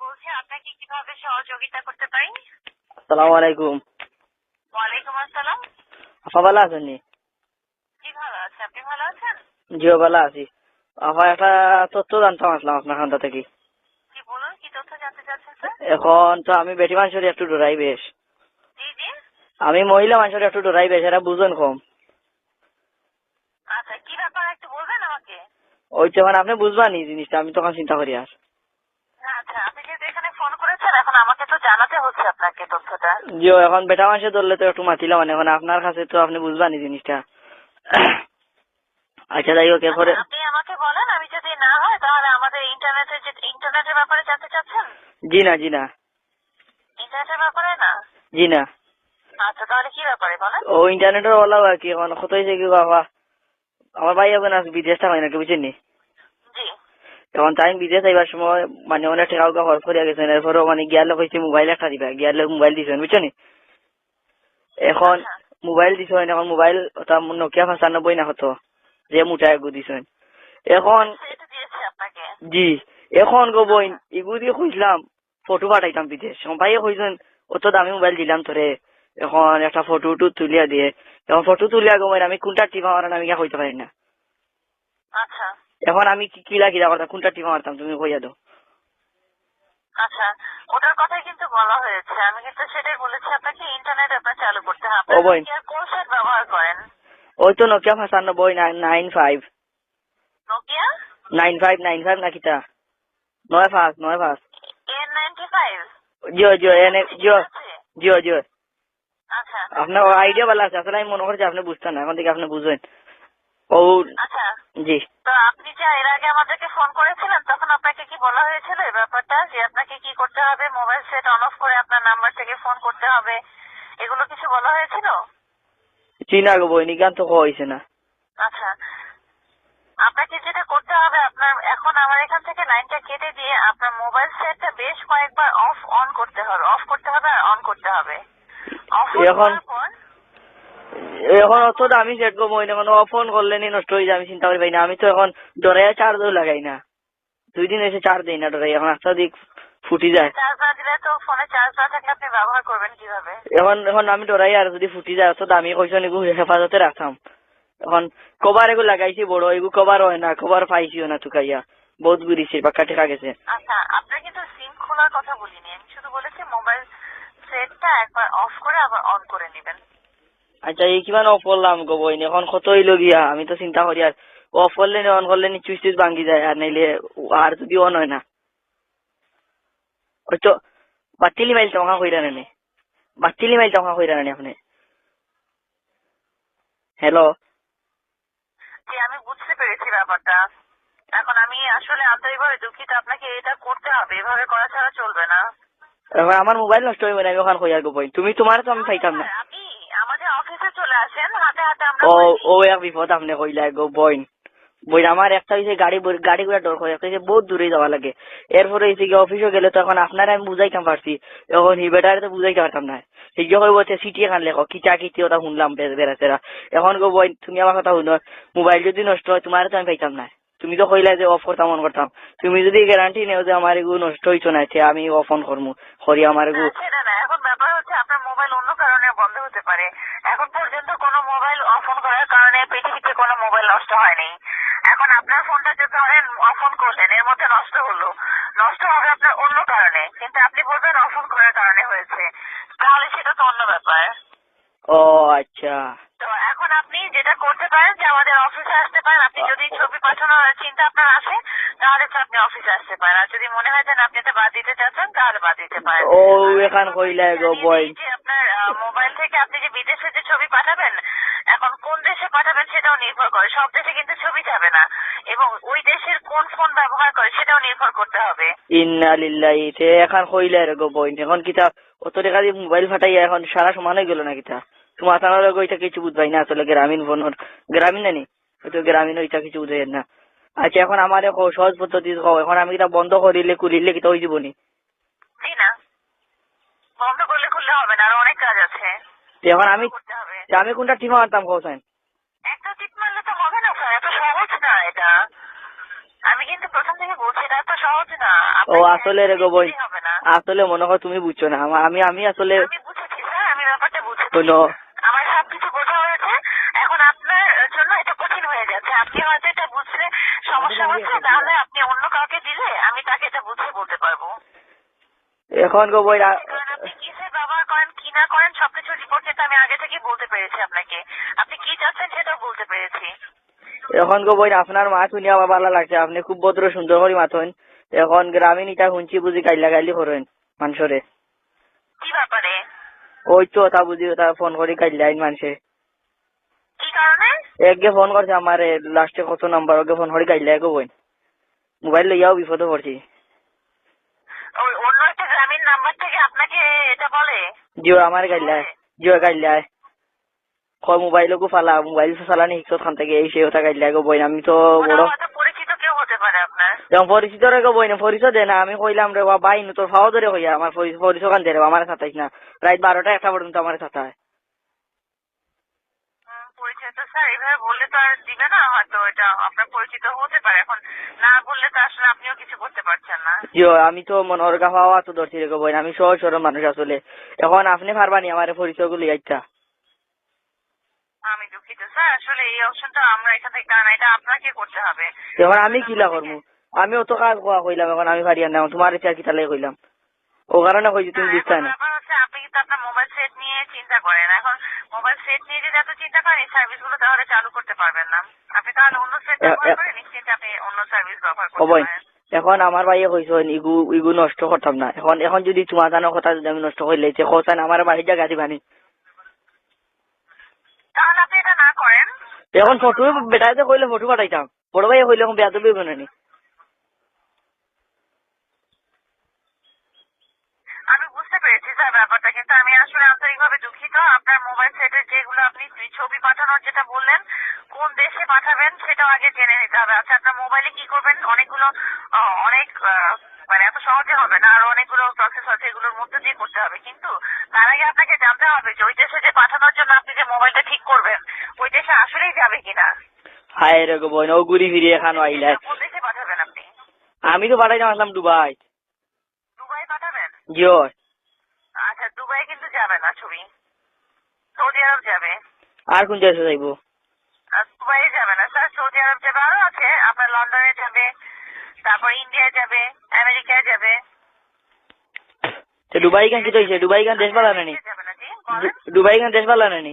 বলছি আপনাকে কীভাবে সহযোগিতা করতে পারি? আসসালামু আলাইকুম। ওয়ালাইকুম আসসালাম। আপা ভালো আছেন জি ভালো আছে। আপনি ভালো আছেন? জিও ভালো আছি। আপা একটা তথ্য জানতাম আসলাম আপনার খান্দা থেকে। জি বলুন কি তথ্য জানতে চাচ্ছেন স্যার? এখন তো আমি বেটি মানুষের একটু ডরাই বেশ। জি জি। আমি মহিলা মানুষের একটু ডরাই বেশ এরা বুঝেন কম। আচ্ছা কি ব্যাপার একটু বলবেন আমাকে? ওই তো মানে আপনি বুঝবানি জিনিসটা আমি তখন চিন্তা করি আর আচ্ছা আপনি যেহেতু এখানে ফোন করেছেন এখন আমাকে তো জানাতে হচ্ছে আপনাকে তথ্যটা। জিও এখন বেটা মানুষের ধরলে তো একটু মাতিলাম মানে এখন আপনার কাছে তো আপনি বুঝবানি জিনিসটা। আচ্ছা যাই হোক এরপরে আপনি আমাকে বলেন আমি যদি না হয় তাহলে আমাদের ইন্টারনেটের যে ইন্টারনেটের ব্যাপারে জানতে চাচ্ছেন? জি না জি না। ইন্টারনেটের ব্যাপারে না? জি না। আচ্ছা তাহলে কি ব্যাপারে বলেন? ও ইন্টারনেটের ওলাও আর কি এখন কত হয়েছে কি বাবা? আমার ভাই এখন বিদেশ থাকা নাকি বুঝছেন নি? জি তখন তাই বিদেশ আইবার সময় মানে অনেক টাকা উকা খরচ করিয়া গেছেন এরপরও মানে গিয়ালে কইছে মোবাইল একটা দিবা গিয়ালে মোবাইল দিছেন বুঝছেন? এখন। মোবাইল দিছেন এখন মোবাইল ওটা নোকিয়া পঁচানব্বই না হতো যে মোটা এগু দিছেন এখন জি, এখন গো বইন এগু দিয়ে খুঁজলাম ফটো পাঠাইতাম বিদেশ ভাইয়ে কইছেন অত দামি মোবাইল দিলাম তোরে এখন একটা ফটো টু তুলিয়া দিয়ে, এখন ফটো তুলিয়া গো আমি কোনটা টিপা মারান আমি কে কইতে পারি না আচ্ছা এখন আমি কি কি লাগি করতাম কোনটা টিপা মারতাম? তুমি কইয়া দাও। আচ্ছা ওটার কথাই কিন্তু বলা হয়েছে। আমি কিন্তু সেটাই বলেছি আপনাকে ইন্টারনেট আপনার চালু করতে হবে। আপনি কোন সেট ব্যবহার করেন? ওই তো Nokia nine five. Nokia nine five nine five না কিতা নয় পাঁচ নয় পাঁচ। N ninety five Jio Jio এনে জিও জিও জিও। আচ্ছা। আপনার আইডিয়া ভালো আছে আসলে আমি মনে করছি আপনি বুঝতেন না। এখন থেকে আপনি বুঝবেন। আচ্ছা। জি। তো আপনি যে এর আগে আমাদেরকে ফোন করেছিলেন তখন আপনাকে কি বলা হয়েছিল এই ব্যাপারটা? যে আপনাকে কি করতে হবে? মোবাইল সেট অন অফ করে আপনার নাম্বার থেকে ফোন করতে হবে। এগুলো কিছু বলা হয়েছিল? চিনা গো বই নিকান তো হয়েছে না। আচ্ছা। আপনাকে যেটা করতে হবে আপনার এখন আমার এখান থেকে লাইনটা কেটে দিয়ে আপনার মোবাইল সেটটা বেশ কয়েকবার অফ অন করতে হবে অফ করতে হবে আর অন করতে হবে। অফ এখন- এখন অত দামি সেট গো এখন ফোন করলে নি নষ্ট হয়ে যায় আমি চিন্তা করি পাই না। আমি তো এখন ডরাইয়া চার্জও লাগাই না। দুই দিন এসে চার্জ দেই না ডরাই এখন একটা দিক ফুটি যায়। এখন এখন আমি ডরাই আর যদি ফুটি যায় অত দামি নিগু হেফাজতে রাখতাম এখন কভার এগু লাগাইছি বড় এগু কভার হয় না কভার পাইছিও না তুকাইয়া বহুত ঘুরিছি বা কাটে গেছে। আচ্ছা আপনার কিন্তু সিম খোলার কথা বলিনি আমি শুধু বলেছি মোবাইল সেটটা একবার অফ করে আবার অন করে নেবেন। আচ্ছা এই কিমান অফ করলাম গো বইন এখন কত হইল গিয়া আমি তো চিন্তা করি আর অফ করলে অন করলে নি চুইচ টুইচ ভাঙ্গি যায় আর নাইলে আর যদি অন হয় না। ওই তো বাতিলি মাইল টঙ্কা কইরা নেনে। বাতিলি মাইল টঙ্কা কইরা নেনে আপনি। হ্যালো আমি বুঝতে পেরেছি ব্যাপারটা। এখন আমি আসলে আন্তরিকভাবে দুঃখিত আপনাকে এটা করতে হবে। এভাবে করা ছাড়া চলবে না। আমার মোবাইল নষ্ট হইবে না আমি ওখান কইয়া গো বইন তুমি তোমার তো আমি পাইতাম না। অফিসে চলে আসেন হাতে হাতে আমরা ও ও এক বিপদ আপনি কইলা গো বইন বইন আমার একটা হইছে গাড়ি গাড়ি গুলা ডর করে একটা হইছে বহুত দূরে যাওয়া লাগে। এরপরে হইছে কি অফিসে গেলে তো আপনারা আমি বুঝাইতাম পারছি এখন হি বেটারে তো বুঝাইতে পারতাম না। সেই যে কইব যে সিটি এখান লেখো কিটা কিটি ওটা শুনলাম এখন গো বইন তুমি আমার কথা শুনো মোবাইল যদি নষ্ট হয় তোমার তো আমি পাইতাম না। তুমি তো কইলা যে অফ করতাম অন করতাম। তুমি যদি গ্যারান্টি নেও যে আমার এগু নষ্ট হইতো না আমি অফ অন করব করি আমার এগু ধরেন অফ করলেন, এর মধ্যে নষ্ট হলো। নষ্ট হবে আপনার অন্য কারণে, কিন্তু আপনি বলবেন অফ করার কারণে হয়েছে। তাহলে সেটা তো অন্য ব্যাপার। ও আচ্ছা। আপনি যেটা করতে পারেন যে আমাদের অফিসে আসতে পারেন। আপনি যদি ছবি পাঠানোর চিন্তা আপনার আসে তাহলে তো আপনি অফিসে আসতে পারেন। আর যদি মনে হয় যে আপনি এটা বাদ দিতে চাচ্ছেন তাহলে বাদ দিতে পারেন। ও এখান কইলা গো আপনার মোবাইল থেকে আপনি যে বিদেশে যে ছবি পাঠাবেন এখন কোন দেশে পাঠাবেন সেটাও নির্ভর করে। সব দেশে কিন্তু ছবি যাবে না। এবং ওই দেশের কোন ফোন ব্যবহার করে সেটাও নির্ভর করতে হবে। ইন্না লিল্লাহি তে এখন কইলে গো বইন এখন কিতা অত টাকা দিয়ে মোবাইল ফাটাইয়া এখন সারা সমান হয়ে গেল না কিতা? ওইটা কিছু বুঝবাই না আসলে গ্রামীণ গ্রামীণ নানি ওই তো গ্রামীণ ওইটা কিছু বুঝাই না আচ্ছা এখন আমার সহজ পদ্ধতি এখন আমি কিতা বন্ধ করিলে কুলিলে কিতা হয়ে যাবনি না বন্ধ করলে খুললে হবে না আর অনেক কাজ আছে এখন আমি আমি কোনটা ঠিক মারতাম একটা টিপ মারলে তো হবে না স্যার এত সহজ না এটা আমি কিন্তু প্রথম থেকে বলছি এটা এটা এত সহজ না ও আসলে রে আসলে মনে হয় তুমি বুঝছ না আমি আমি আসলে আমি বুঝেছি স্যার আমি ব্যাপারটা বুঝেছি কোনো আমার সবকিছু বোঝা হয়েছে এখন আপনার জন্য এটা কঠিন হয়ে যাচ্ছে আপনি হয়তো এটা বুঝলে সমস্যা তাহলে আপনি অন্য কাউকে দিলে আমি তাকে এটা বুঝিয়ে বলতে পারব। এখন গো বোন আপনি কিসের ব্যবহার করেন কি না করেন সবকিছু রিপোর্ট কিন্তু আমি আগে থেকে বলতে পেরেছি আপনাকে। আপনি কি চাচ্ছেন সেটাও বলতে পেরেছি। এখন গো বোন আপনার মাছ শুনি আমার ভালো লাগছে আপনি খুব ভদ্র সুন্দর করে মাথন। এখন গ্রামীণ ইটা শুনছি বুঝি গাইলা গাইলি করেন মানুষরে। কি ব্যাপারে? ওই তো ওটা বুঝি ওটা ফোন করে গাইলাইন মানুষে। কি কারণে? একগে ফোন করছে আমার লাস্টে কত নাম্বার ওকে ফোন করে গাইলাই গো বোন মোবাইল লইয়াও বিপদে পড়ছি। ওই অন্য একটা গ্রামীণ নাম্বার থেকে আপনাকে এটা বলে? জিও আমার গাইলায় জিও গাইলায় কয় মোবাইল কো ফালা মোবাইল চালানি শিখছো খান থেকে এই সেই ওটা গাইলাই গো বোন আমি তো বড় পরিচিত কেউ হতে পারে আপনার। যেমন পরিচিত রে গো পরিচয় দে না আমি কইলাম রে বা বাইন তোর ফাও ধরে হইয়া আমার পরি- পরিচয় কান দে রে আমার সাতাইস না। রাত বারোটা একটা পর্যন্ত আমার তো স্যার এভাবে বললে তো আর দিবে না হয়তো এটা আপনার পরিচিত হতে পারে। এখন না বললে তো আসলে আপনিও কিছু করতে পারছেন না। জিও আমি তো মনোর গা পাওয়া তো ধরছি রে গো বোন আমি সহজ সরল মানুষ আসলে। এখন আপনি পারবানি আমার পরিচয়গুলো আইতা আমি দুঃখিত স্যার আসলে এই অপশনটা আমরা এখান থেকে কারণ এটা আপনাকে করতে হবে। এখন আমি কিলা করব? আমি অত কাজ কোয়া কইলাম এখন আমি পারি না তোমার ইচ্ছা কি তালে কইলাম? ও কারণে কইছি তুমি এখন না। আপনি কিন্তু আপনার মোবাইল সেট নিয়ে চিন্তা করেন। মোবাইল সেট নিয়ে যদি এত চিন্তা করেন সার্ভিসগুলো তাহলে চালু করতে পারবেন না। আপনি তাহলে অন্য সেট ব্যবহার এ- করে নিশ্চিন্তে আপনি অন্য সার্ভিস ব্যবহার করতে পারেন। এখন আমার ভাইয়ে কইছো ইগু ইগু নষ্ট করতাম না। এখন এখন যদি তোমার জানার কথা যদি আমি নষ্ট করে লেছে কোথায় আমার বাড়ির জায়গা দিবানি তাহলে আপনি এটা না করেন। এখন ফটো বেটাইতে কইলে ফটো পাঠাইতাম। বড় ভাইয়ে কইলে এখন বেয়াদবি বানানি আমি বুঝতে পেরেছি স্যার ব্যাপারটা। কিন্তু আমি আসলে আন্তরিকভাবে দুঃখিত। আপনার মোবাইল সেটের যেগুলো আপনি ছবি পাঠানোর যেটা বললেন কোন দেশে পাঠাবেন সেটাও আগে জেনে নিতে হবে। আচ্ছা আপনার মোবাইলে কি করবেন? অনেকগুলো অনেক মানে এত সহজে হবে না আরও অনেকগুলো প্রসেস আছে এগুলোর মধ্যে দিয়ে করতে হবে। কিন্তু তার আগে আপনাকে জানতে হবে যে ওই দেশে যে পাঠানোর জন্য আপনি যে মোবাইলটা ঠিক করবেন ওই দেশে আসলেই যাবে কিনা? হায় রে বোন ও ঘুরি ফিরি এখানো আইলাই কোন দেশে পাঠাবেন আপনি? আমি তো পাঠাইতাম আসলাম দুবাই। দুবাই পাঠাবেন? জিও আচ্ছা দুবাই কিন্তু যাবে না ছবি সৌদি আরব যাবে। আর কোন দেশে যাইবো? দুবাই যাবে না। স্যার সৌদি আরব যাবে আরও আছে। আপনার লন্ডনে যাবে তারপর ইন্ডিয়া যাবে আমেরিকায় যাবে। দুবাই গান কি তো দুবাই গান দেশ ভালো নেই দুবাই গান দেশ ভালো নানি?